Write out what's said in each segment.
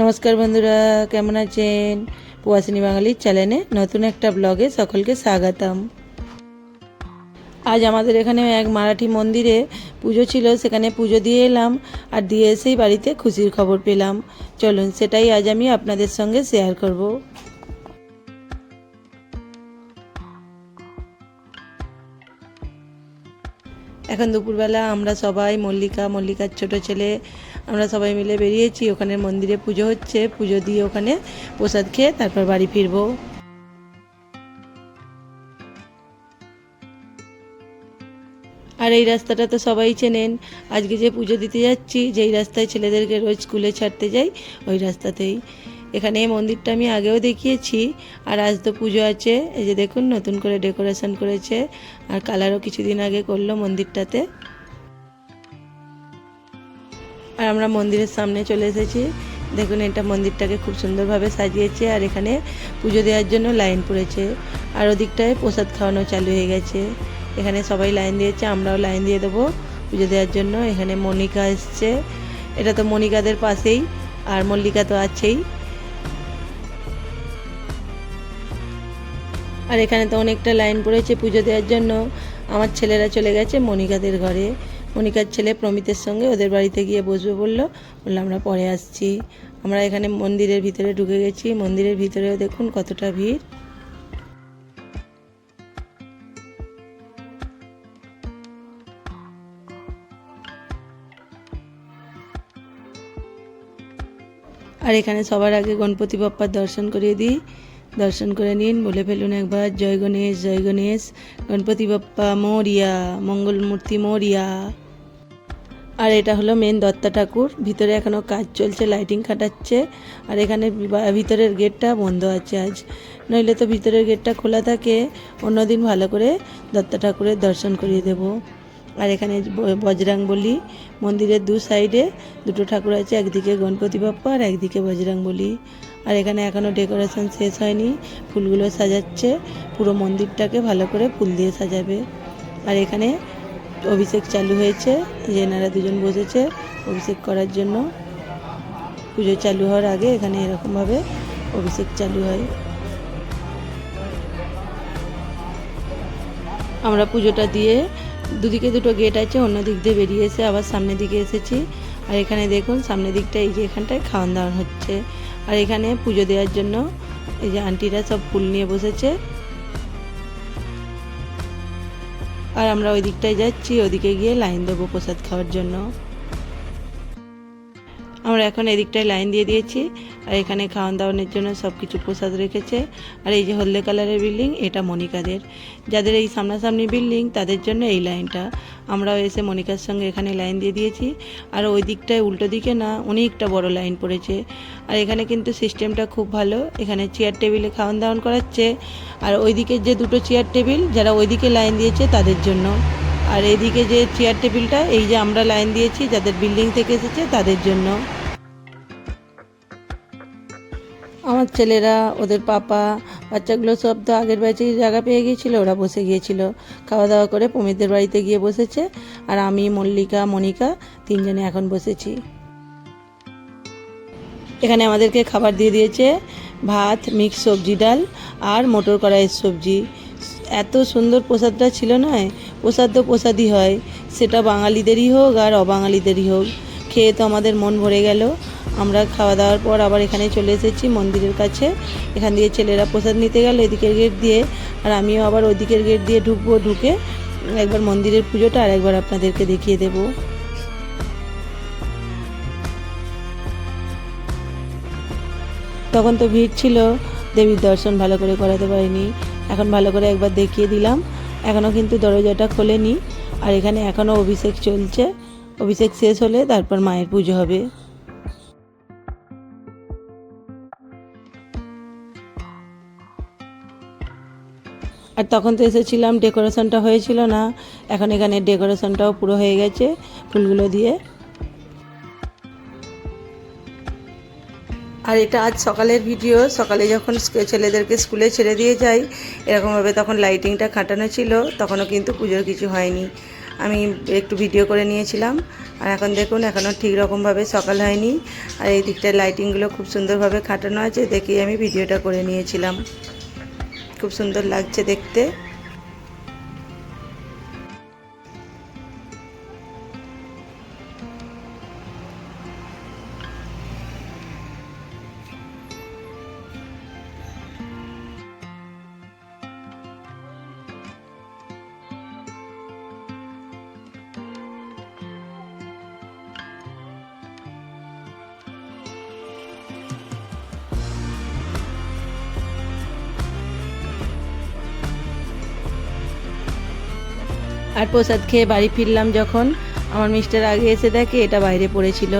নমস্কার বন্ধুরা, কেমন আছেন? পুয়াশিনী বাঙালির চ্যানেলে নতুন একটা ব্লগে সকলকে স্বাগতম। আজ আমাদের এখানে এক মারাঠি মন্দিরে পুজো ছিল, সেখানে পুজো দিয়ে এলাম আর দিয়ে এসেই বাড়িতে খুশির খবর পেলাম। চলুন, সেটাই আজ আমি আপনাদের সঙ্গে শেয়ার করব। এখন দুপুরবেলা আমরা সবাই মল্লিকা, মল্লিকার ছোট ছেলে আমরা সবাই মিলে বেরিয়েছি, ওখানে মন্দিরে পুজো হচ্ছে, পুজো দিয়ে ওখানে প্রসাদ খেয়ে তারপর বাড়ি ফিরবো। আর এই রাস্তাটা তো সবাই চেনেন, আজকে যে পুজো দিতে যাচ্ছি, যেই রাস্তায় ছেলেদেরকে রোজ স্কুলে ছাড়তে যাই, ওই রাস্তাতেই। এখানে এই মন্দিরটা আমি আগেও দেখিয়েছি, আর আজ তো পুজো আছে, এই যে দেখুন নতুন করে ডেকোরেশন করেছে, আর কালারও কিছুদিন আগে করল মন্দিরটাতে। আর আমরা মন্দিরের সামনে চলে এসেছি। দেখুন, এটা মন্দিরটাকে খুব সুন্দরভাবে সাজিয়েছে আর এখানে পুজো দেওয়ার জন্য লাইন পড়েছে। আর ওদিকটায় প্রসাদ খাওয়ানো চালু হয়ে গেছে। এখানে সবাই লাইন দিয়েছে, আমরাও লাইন দিয়ে দেবো পুজো দেওয়ার জন্য। এখানে মনিকা এসছে। এটা তো মনিকাদের পাশেই, আর মল্লিকা তো আছেই। আর এখানে তো অনেকটা লাইন পড়েছে পুজো দেওয়ার জন্য। আমার ছেলেরা চলে গেছে মনিকাদের ঘরে। মনিকার ছেলে প্রমিতের সঙ্গে ওদের বাড়িতে গিয়ে বসবে বলল। বলল, আমরা পরে আসছি। আমরা এখানে মন্দিরের ভিতরে ঢুকে গেছি। মন্দিরের ভিতরেও দেখুন কতটা ভিড়। আর এখানে সবার আগে গণপতি বাপ্পার দর্শন করিয়ে দিই। দর্শন করে নিন, বলে ফেলুন একবার, জয় গণেশ জয় গণেশ, গণপতি বাপ্পা মরিয়া মঙ্গলমূর্তি মরিয়া। আর এটা হলো মেন দত্তা ঠাকুর। ভিতরে এখনও কাজ চলছে লাইটিং খাটাচ্ছে। আর এখানে ভিতরের গেটটা বন্ধ আছে আজ। নইলে তো ভিতরের গেটটা খোলা থাকে। অন্যদিন ভালো করে দত্তা ঠাকুরের দর্শন করিয়ে দেব। আর এখানে ব- বজরাং বলি মন্দিরের দু সাইডে দুটো ঠাকুর আছে, একদিকে গণপতি বাপ্পা আর একদিকে বজরাং বলি আর এখানে এখনও ডেকোরেশন শেষ হয়নি, ফুলগুলো সাজাচ্ছে। পুরো মন্দিরটাকে ভালো করে ফুল দিয়ে সাজাবে। আর এখানে অভিষেক চালু হয়েছে, যে এনারা দুজন বসেছে অভিষেক করার জন্য। পুজো চালু হওয়ার আগে এখানে এরকমভাবে অভিষেক চালু হয়। আমরা পুজোটা দিয়ে দুদিকে দুটো গেট আছে, অন্য দিক দিয়ে বেরিয়ে এসে আবার সামনের দিকে এসেছি। আর এখানে দেখুন সামনের দিকটা এই যে এখানটায় খাওয়ান দাওয়ান হচ্ছে। আর এখানে পুজো দেওয়ার জন্য এই যে আন্টিরা সব ফুল নিয়ে বসেছে। আর আমরা ওই দিকটায় যাচ্ছি ওদিকে গিয়ে লাইন দেবো প্রসাদ খাওয়ার জন্য। আমরা এখন এদিকটায় লাইন দিয়ে দিয়েছি। আর এখানে খাওয়ান দাওয়ানোর জন্য সব কিছু প্রসাদ রেখেছে। আর এই যে হলদে কালারের বিল্ডিং এটা মনিকাদের। যাদের এই সামনাসামনি বিল্ডিং তাদের জন্য এই লাইনটা আমরাও এসে মনিকার সঙ্গে এখানে লাইন দিয়ে দিয়েছি। আর ওই দিকটায় উল্টো দিকে না অনেকটা বড় লাইন পড়েছে। আর এখানে কিন্তু সিস্টেমটা খুব ভালো। এখানে চেয়ার টেবিলে খাওয়ান দাওয়ান করাচ্ছে। আর ওইদিকে যে দুটো চেয়ার টেবিল যারা ওইদিকে লাইন দিয়েছে তাদের জন্য। আর এদিকে যে চেয়ার টেবিলটা এই যে আমরা লাইন দিয়েছি, যাদের বিল্ডিং থেকে এসেছে তাদের জন্য। আমার ছেলেরা, ওদের পাপা, বাচ্চাগুলো সব তো আগের ব্যাচেই জায়গা পেয়ে গিয়েছিল, ওরা বসে গিয়েছিল। খাওয়া দাওয়া করে পমিতদের বাড়িতে গিয়ে বসেছে। আর আমি, মল্লিকা, মনিকা তিনজনে এখন বসেছি। এখানে আমাদেরকে খাবার দিয়ে দিয়েছে ভাত মিক্স সবজি, ডাল আর মটর কড়াইয়ের সবজি। এত সুন্দর প্রসাদটা ছিল নয় প্রসাদ তো প্রসাদই হয়। সেটা বাঙালিদেরই হোক আর অবাঙালিদেরই হোক। খেয়ে তো আমাদের মন ভরে গেল। আমরা খাওয়া দাওয়ার পর আবার এখানে চলে এসেছি মন্দিরের কাছে। এখান দিয়ে ছেলেরা প্রসাদ নিতে গেল এদিকের গেট দিয়ে। আর আমিও আবার ওইদিকের গেট দিয়ে ঢুকবো, ঢুকে একবার মন্দিরের পুজোটা আর একবার আপনাদেরকে দেখিয়ে দেবো। তখন তো ভিড় ছিল, দেবীর দর্শন ভালো করে করাতে পারিনি। এখন ভালো করে একবার দেখিয়ে দিলাম। এখনও কিন্তু দরজাটা খোলেনি। আর এখানে এখনও অভিষেক চলছে। অভিষেক শেষ হলে তারপর মায়ের পুজো হবে। আর তখন তো এসেছিলাম, ডেকোরেশনটা হয়েছিল না। এখন এখানে ডেকোরেশনটাও পুরো হয়ে গেছে ফুলগুলো দিয়ে। আর এটা আজ সকালের ভিডিও। সকালে যখন ছেলেদেরকে স্কুলে ছেড়ে দিয়ে যাই, এরকমভাবে তখন লাইটিংটা খাটানো ছিল। তখনও কিন্তু পুজোর কিছু হয়নি। আমি একটু ভিডিও করে নিয়েছিলাম। আর এখন দেখুন, এখনও ঠিক রকমভাবে সকাল হয়নি। আর এই দিকটায় লাইটিংগুলো খুব সুন্দরভাবে খাটানো আছে, দেখেই আমি ভিডিওটা করে নিয়েছিলাম। খুব সুন্দর লাগছে দেখতে। আর প্রসাদ খেয়ে বাড়ি ফিরলাম যখন। আমার মিস্টার আগে এসে দেখে এটা বাইরে পড়েছিল।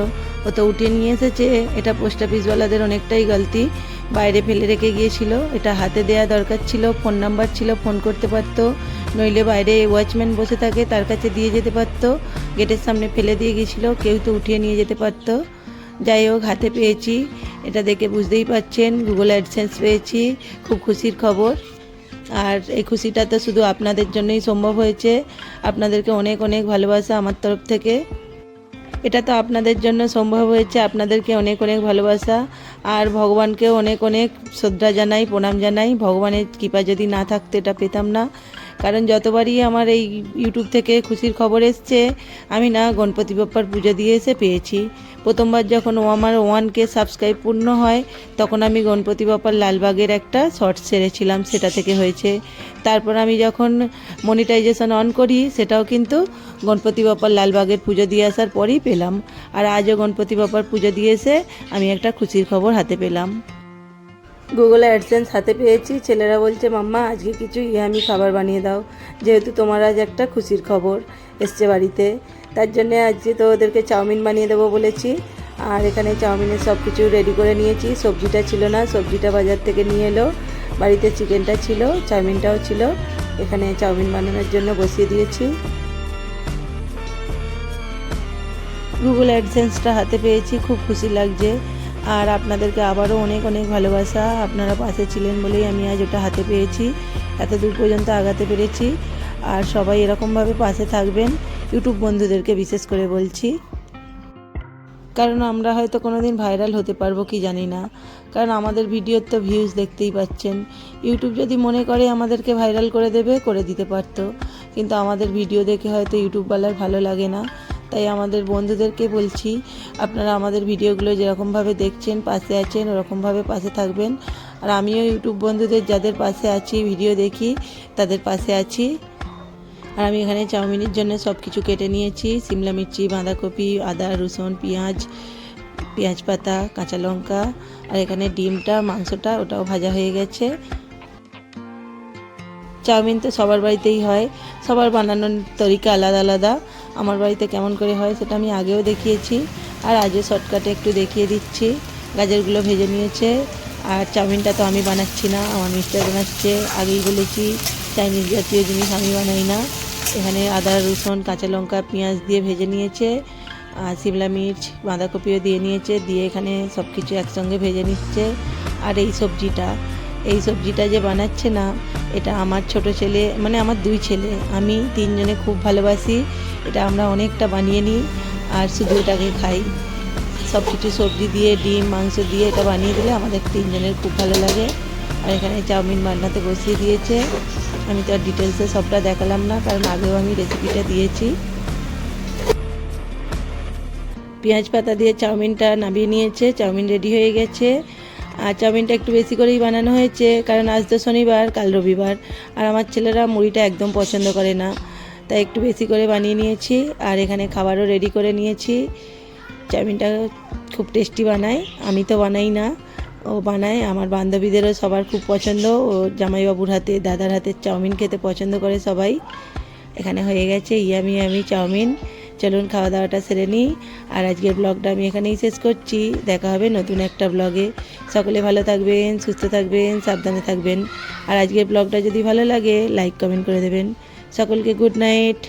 ও তো উঠে নিয়ে এসেছে। এটা পোস্ট অফিসওয়ালাদের অনেকটাই গলতি। বাইরে ফেলে রেখে গিয়েছিল। এটা হাতে দেওয়া দরকার ছিল, ফোন নাম্বার ছিল, ফোন করতে পারতো। নইলে বাইরে ওয়াচম্যান বসে থাকে, তার কাছে দিয়ে যেতে পারতো। গেটের সামনে ফেলে দিয়ে গিয়েছিল, কেউ তো উঠিয়ে নিয়ে যেতে পারতো। যাই হোক, হাতে পেয়েছি। এটা দেখে বুঝতেই পাচ্ছেন গুগল অ্যাডসেন্স পেয়েছি। খুব খুশির খবর। আর এই খুশিটা তো শুধু আপনাদের জন্যই সম্ভব হয়েছে। আপনাদেরকে অনেক অনেক ভালোবাসা আমার তরফ থেকে। এটা তো আপনাদের জন্য সম্ভব হয়েছে, আপনাদেরকে অনেক অনেক ভালোবাসা। আর ভগবানকেও অনেক অনেক শ্রদ্ধা জানাই, প্রণাম জানাই। ভগবানের কৃপা যদি না থাকতো এটা পেতাম না। কারণ যতবারই আমার এই ইউটিউব থেকে খুশির খবর এসছে, আমি না গণপতি বাপ্পার পুজো দিয়ে এসে পেয়েছি। প্রথমবার যখন আমার ওয়ানকে সাবস্ক্রাইব পূর্ণ হয়, তখন আমি গণপতি বাপ্পার লালবাগের একটা শর্ট সেরেছিলাম, সেটা থেকে হয়েছে। তারপর আমি যখন মনিটাইজেশন অন করি, সেটাও কিন্তু গণপতি বাপ্পার লালবাগের পুজো দিয়ে আসার পরেই পেলাম। আর আজও গণপতি বাপ্পার পুজো দিয়ে এসে আমি একটা খুশির খবর হাতে পেলাম। গুগলে অ্যাডসেন্স হাতে পেয়েছি। ছেলেরা বলছে, মাম্মা, আজকে কিছু ইয়ামি খাবার বানিয়ে দাও। যেহেতু তোমার আজ একটা খুশির খবর এসছে বাড়িতে। তার জন্য আজকে তো ওদেরকে চাউমিন বানিয়ে দেবো বলেছি। আর এখানে চাউমিনের সব কিছু রেডি করে নিয়েছি। সবজিটা ছিল না, সবজিটা বাজার থেকে নিয়ে এলো। বাড়িতে চিকেনটা ছিল, চাউমিনটাও ছিল। এখানে চাউমিন বানানোর জন্য বসিয়ে দিয়েছি। গুগল অ্যাডসেন্সটা হাতে পেয়েছি। খুব খুশি লাগছে। আর আপনাদেরকে আবারও অনেক অনেক ভালোবাসা। আপনারা পাশে ছিলেন বলেই আমি আজ ওটা হাতে পেয়েছি। এত দূর পর্যন্ত আগাতে পেরেছি। আর সবাই এরকমভাবে পাশে থাকবেন। ইউটিউব বন্ধুদেরকে বিশেষ করে বলছি। কারণ আমরা হয়তো কোনো দিন ভাইরাল হতে পারব কি জানি না। কারণ আমাদের ভিডিওর তো ভিউজ দেখতেই পাচ্ছেন। ইউটিউব যদি মনে করে আমাদেরকে ভাইরাল করে দেবে, করে দিতে পারতো। কিন্তু আমাদের ভিডিও দেখে হয়তো ইউটিউবওয়ালার ভালো লাগে না। তাই আমাদের বন্ধুদেরকে বলছি, আপনারা আমাদের ভিডিওগুলো যেরকমভাবে দেখছেন, পাশে আছেন, ওরকমভাবে পাশে থাকবেন। আর আমিও ইউটিউব বন্ধুদের যাদের পাশে আছি, ভিডিও দেখি, তাদের পাশে আছি। আর আমি এখানে চাউমিনের জন্য সব কিছু কেটে নিয়েছি। সিমলা মির্চি, বাঁধাকপি, আদা, রসুন, পেঁয়াজ পেঁয়াজ পাতা কাঁচা লঙ্কা, আর এখানে ডিমটা, মাংসটা, ওটাও ভাজা হয়ে গেছে। চাউমিন তো সবার বাড়িতেই হয়। সবার বানানোর তরিকা আলাদা আলাদা। আমার বাড়িতে কেমন করে হয় সেটা আমি আগেও দেখিয়েছি। আর আজও শর্টকাটে একটু দেখিয়ে দিচ্ছি। গাজরগুলো ভেজে নিয়েছে। আর চাউমিনটা তো আমি বানাচ্ছি না, আমার মিস্টার বানাচ্ছে। আগেই বলেছি চাইনিজ জাতীয় জিনিস আমি বানাই না। এখানে আদা, রসুন, কাঁচা লঙ্কা, পেঁয়াজ দিয়ে ভেজে নিয়েছে। আর শিমলা মির্চ, বাঁধাকপিও দিয়ে নিয়েছে। দিয়ে এখানে সব কিছু একসঙ্গে ভেজে নিচ্ছে। আর এই সবজিটা এই সবজিটা যে বানাচ্ছে না এটা আমার ছোট ছেলে মানে আমার দুই ছেলে। আমি তিনজনে খুব ভালোবাসি। এটা আমরা অনেকটা বানিয়ে নিই আর শুধু এটাকে খাই। সব কিছু সবজি দিয়ে, ডিম, মাংস দিয়ে এটা বানিয়ে দিলে আমাদের তিনজনের খুব ভালো লাগে। আর এখানে চাউমিন বানাতে বসিয়ে দিয়েছে। আমি তো আর ডিটেলসে সবটা দেখালাম না, কারণ আগেও আমি রেসিপিটা দিয়েছি। পেঁয়াজ পাতা দিয়ে চাউমিনটা নামিয়ে নিয়েছে। চাউমিন রেডি হয়ে গেছে। আর চাউমিনটা একটু বেশি করেই বানানো হয়েছে, কারণ আজ তো শনিবার, কাল রবিবার, আর আমার ছেলেরা মুড়িটা একদম পছন্দ করে না। তাই একটু বেশি করে বানিয়ে নিয়েছি, আর এখানে খাবারও রেডি করে নিয়েছি। চাউমিনটা খুব টেস্টি বানায়, আমি তো বানাই না, ও বানায়। আমার বান্ধবীদেরও সবার খুব পছন্দ, ও জামাইবাবুর হাতে, দাদার হাতের চাউমিন খেতে পছন্দ করে সবাই। এখানে হয়ে গেছে ইয়ামি ইয়ামি চাউমিন। চলুন খাওয়া দাওয়াটা সেরে নিই। আর আজকের ব্লগটা আমি এখানেই শেষ করছি। দেখা হবে নতুন একটা ব্লগে। সকলে ভালো থাকবেন, সুস্থ থাকবেন, সাবধানে থাকবেন। আর আজকের ব্লগটা যদি ভালো লাগে লাইক কমেন্ট করে দেবেন। সকলকে গুড নাইট